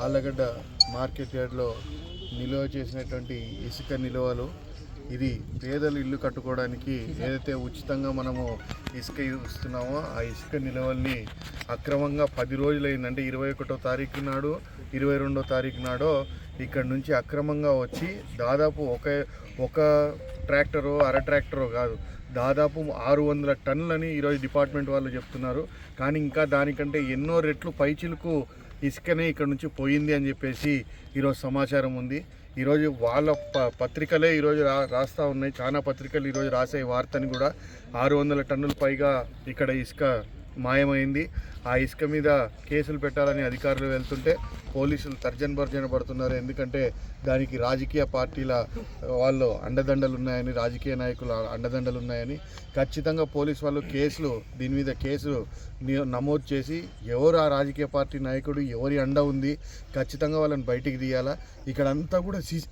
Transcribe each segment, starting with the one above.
Allagadda market యార్డ్లో నిల్వ చేసినటువంటి ఇసుక నిల్వలు. ఇది పేదలు ఇల్లు కట్టుకోవడానికి ఏదైతే ఉచితంగా మనము ఇసుక ఇస్తున్నామో ఆ ఇసుక నిల్వల్ని అక్రమంగా పది రోజులైందంటే ఇరవై ఒకటో తారీఖు నాడు ఇరవై రెండో తారీఖు నాడో ఇక్కడ నుంచి అక్రమంగా వచ్చి దాదాపు ఒక ఒక ట్రాక్టరో అర ట్రాక్టరో కాదు దాదాపు ఆరు వందల టన్నులని ఈరోజు డిపార్ట్మెంట్ వాళ్ళు చెప్తున్నారు. కానీ ఇంకా దానికంటే ఎన్నో రెట్లు పైచిలకు ఇసుకనే ఇక్కడ నుంచి పోయింది అని చెప్పేసి ఈరోజు సమాచారం ఉంది. ఈరోజు వాళ్ళ ప పత్రికలే ఈరోజు రా రాస్తూ ఉన్నాయి. చాలా పత్రికలు ఈరోజు రాసే వార్తని కూడా ఆరు వందల టన్నుల పైగా ఇక్కడ ఇసుక మాయమైంది. ఆ ఇసుక మీద కేసులు పెట్టాలని అధికారులు వెళ్తుంటే పోలీసులు తర్జన భర్జన పడుతున్నారు. ఎందుకంటే దానికి రాజకీయ పార్టీల వాళ్ళు అండదండలు ఉన్నాయని రాజకీయ నాయకుల అండదండలు ఉన్నాయని ఖచ్చితంగా పోలీస్ వాళ్ళు కేసులు దీని మీద కేసులు నమోదు చేసి ఎవరు ఆ రాజకీయ పార్టీ నాయకుడు ఎవరి అండ ఉంది ఖచ్చితంగా వాళ్ళని బయటికి తీయాలా? ఇక్కడ అంతా కూడా సీసీ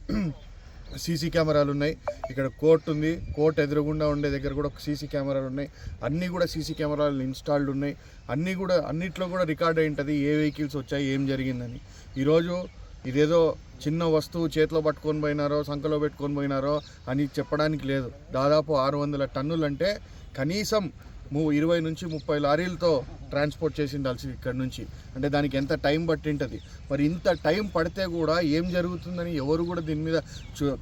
సీసీ కెమెరాలు ఉన్నాయి. ఇక్కడ కోర్టు ఉంది. కోర్ట్ ఎదురుగుండా ఉండే దగ్గర కూడా సీసీ కెమెరాలు ఉన్నాయి. అన్నీ కూడా సీసీ కెమెరాలు ఇన్స్టాల్డ్ ఉన్నాయి. అన్నీ కూడా అన్నిట్లో కూడా రికార్డ్ అయి ఉంటుంది. ఏ వెహికల్స్ వచ్చాయి ఏం జరిగిందని. ఈరోజు ఇదేదో చిన్న వస్తువు చేతిలో పట్టుకొని పోయినారో సంఖలో పెట్టుకొని పోయినారో అని చెప్పడానికి లేదు. దాదాపు ఆరు వందల టన్నులు అంటే కనీసం ఇరవై నుంచి ముప్పై లారీలతో ట్రాన్స్పోర్ట్ చేసి ఉండాల్సి ఇక్కడ నుంచి. అంటే దానికి ఎంత టైం పట్టింటుంది? మరి ఇంత టైం పడితే కూడా ఏం జరుగుతుందని ఎవరు కూడా దీని మీద చూ-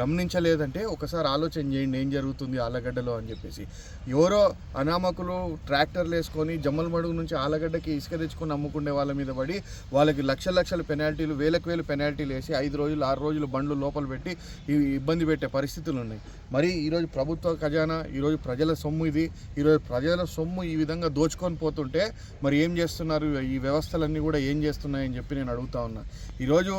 గమనించలేదంటే ఒకసారి ఆలోచన చేయండి ఏం జరుగుతుంది ఆలగడ్డలో అని చెప్పేసి. ఎవరో అనామకులు ట్రాక్టర్లు వేసుకొని జమ్మలమడుగు నుంచి ఆలగడ్డకి ఇసుక తెచ్చుకొని అమ్ముకునే వాళ్ళ మీద పడి వాళ్ళకి లక్షల లక్షల పెనాల్టీలు వేలకు వేలు పెనాల్టీలు వేసి ఐదు రోజులు ఆరు రోజులు బండ్లు లోపల పెట్టి ఇబ్బంది పెట్టే పరిస్థితులు ఉన్నాయి. మరి ఈరోజు ప్రభుత్వ ఖజానా ఈరోజు ప్రజల సొమ్ము ఇది ఈరోజు ప్రజల సొమ్ము ఈ విధంగా దోచుకొని పోతుంటే మరి ఏం చేస్తున్నారు? ఈ వ్యవస్థలన్నీ కూడా ఏం చేస్తున్నాయని చెప్పి నేను అడుగుతా ఉన్నా. ఈరోజు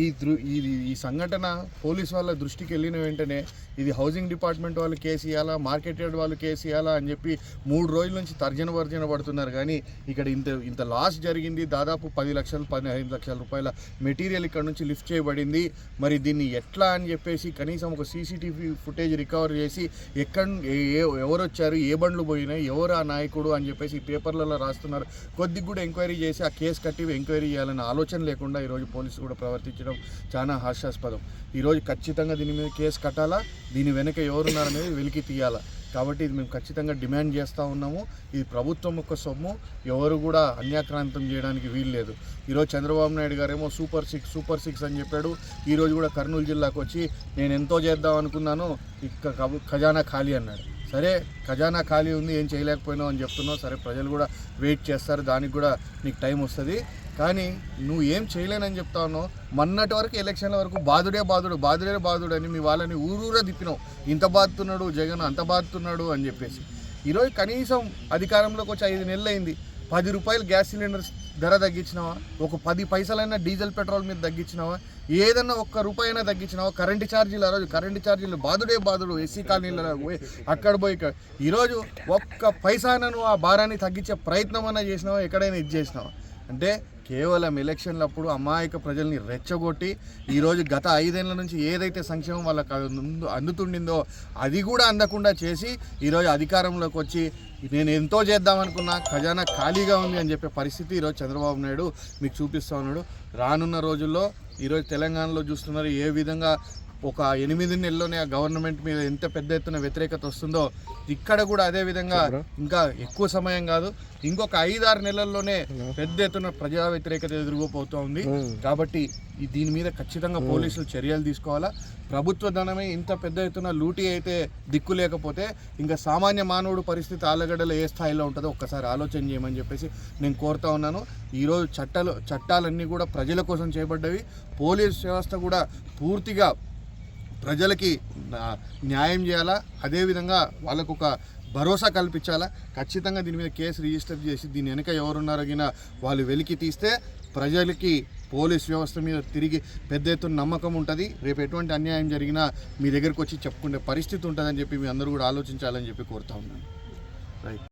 ఈ దృ ఈ ఈ సంఘటన పోలీస్ వాళ్ళ దృష్టికి వెళ్ళిన వెంటనే ఇది హౌసింగ్ డిపార్ట్మెంట్ వాళ్ళు కేసు ఇవ్వాలా మార్కెట్ యార్డ్ వాళ్ళు కేసు ఇవ్వాలా అని చెప్పి మూడు రోజుల నుంచి తర్జన వర్జన పడుతున్నారు. కానీ ఇక్కడ ఇంత ఇంత లాస్ జరిగింది. దాదాపు పది లక్షలు పదిహేను లక్షల రూపాయల మెటీరియల్ ఇక్కడ నుంచి లిఫ్ట్ చేయబడింది. మరి దీన్ని ఎట్లా అని చెప్పేసి కనీసం ఒక సీసీటీవీ ఫుటేజ్ రికవర్ చేసి ఎక్కడ ఎవరొచ్చారు ఎవరు వచ్చారు ఏ బండ్లు పోయినాయి? ఎవరు ఆ నాయకుడు అని చెప్పేసి పేపర్లలో రాస్తున్నారు. కొద్దిగా కూడా ఎంక్వైరీ చేసి ఆ కేసు కట్టి ఎంక్వైరీ చేయాలన్న ఆలోచన లేకుండా ఈరోజు పోలీసులు కూడా ప్రవర్తించడం చాలా హాస్యాస్పదం. ఈరోజు ఖచ్చితంగా దీని మీద కేసు కట్టాలా? దీని వెనక ఎవరున్నారనేది వెలికి తీయాలా? కాబట్టి ఇది మేము ఖచ్చితంగా డిమాండ్ చేస్తూ ఉన్నాము. ఇది ప్రభుత్వం యొక్క సొమ్ము. ఎవరు కూడా అన్యాక్రాంతం చేయడానికి వీల్లేదు ఈరోజు చంద్రబాబు నాయుడు గారేమో సూపర్ సిక్స్ సూపర్ సిక్స్ అని చెప్పాడు. ఈరోజు కూడా కర్నూలు జిల్లాకు వచ్చి నేను ఎంతో చేద్దాం అనుకున్నాను. ఇక ఖజానా ఖాళీ అన్నాడు. సరే ఖజానా ఖాళీ ఉంది ఏం చేయలేకపోయినావు అని చెప్తున్నావు. సరే ప్రజలు కూడా వెయిట్ చేస్తారు దానికి కూడా నీకు టైం వస్తుంది. కానీ నువ్వు ఏం చేయలేనని చెప్తా ఉన్నావు. మొన్నటి వరకు ఎలక్షన్ల వరకు బాధుడే బాధుడు బాధుడే బాధుడు అని మీ వాళ్ళని ఊరూరా తిప్పినావు. ఇంత బాధుతున్నాడు జగన్ అంత బాధుతున్నాడు అని చెప్పేసి. ఈరోజు కనీసం అధికారంలోకి వచ్చి ఐదు నెలలు అయింది పది రూపాయలు గ్యాస్ సిలిండర్ ధర తగ్గించినావా? ఒక పది పైసలైనా డీజిల్ పెట్రోల్ మీద తగ్గించినావా? ఏదన్నా ఒక్క రూపాయి అయినా తగ్గించినావా? కరెంటు ఛార్జీలు ఆ రోజు కరెంటు ఛార్జీలు బాధుడే బాధుడు ఎస్సీ కాలనీలో పోయి అక్కడ పోయి ఇక్కడ. ఈరోజు ఒక్క పైసానను ఆ భారాన్ని తగ్గించే ప్రయత్నం అయినా చేసినావా? ఎక్కడైనా ఇది చేసినావా? అంటే కేవలం ఎలక్షన్లప్పుడు అమాయక ప్రజల్ని రెచ్చగొట్టి ఈరోజు గత ఐదేళ్ళ నుంచి ఏదైతే సంక్షేమం వాళ్ళకి అందుతుండిందో అది కూడా అందకుండా చేసి ఈరోజు అధికారంలోకి వచ్చి నేను ఎంతో చేద్దామనుకున్నా ఖజానా ఖాళీగా ఉంది అని చెప్పే పరిస్థితి ఈరోజు చంద్రబాబు నాయుడు మీకు చూపిస్తూ ఉన్నాడు. రానున్న రోజుల్లో ఈరోజు తెలంగాణలో చూస్తున్నారు ఏ విధంగా ఒక ఎనిమిది నెలల్లోనే ఆ గవర్నమెంట్ మీద ఎంత పెద్ద ఎత్తున వ్యతిరేకత వస్తుందో ఇక్కడ కూడా అదే విధంగా ఇంకా ఎక్కువ సమయం కాదు. ఇంకొక ఐదారు నెలల్లోనే పెద్ద ఎత్తున ప్రజా వ్యతిరేకత ఎదురుకోబోతూ ఉంది. కాబట్టి దీని మీద ఖచ్చితంగా పోలీసులు చర్యలు తీసుకోవాలా? ప్రభుత్వ ధనమే ఇంత పెద్ద ఎత్తున లూటీ అయితే దిక్కు లేకపోతే ఇంకా సామాన్య మానవుడు పరిస్థితి ఆలగడ్డలో ఏ స్థాయిలో ఉంటుందో ఒక్కసారి ఆలోచన చేయమని చెప్పేసి నేను కోరుతా ఉన్నాను. ఈరోజు చట్టాలు చట్టాలన్నీ కూడా ప్రజల కోసం చేపడ్డవి. పోలీస్ వ్యవస్థ కూడా పూర్తిగా ప్రజలకి న్యాయం చేయాలా? అదేవిధంగా వాళ్ళకు ఒక భరోసా కల్పించాలా? ఖచ్చితంగా దీని మీద కేసు రిజిస్టర్ చేసి దీని వెనక ఎవరున్నారో వాళ్ళు వెలికి తీస్తే ప్రజలకి పోలీస్ వ్యవస్థ మీద తిరిగి పెద్ద ఎత్తున నమ్మకం ఉంటుంది. రేపు ఎటువంటి అన్యాయం జరిగినా మీ దగ్గరకు వచ్చి చెప్పుకునే పరిస్థితి ఉంటుందని చెప్పి మీ అందరూ కూడా ఆలోచించాలని చెప్పి కోరుతా ఉన్నాను. రైట్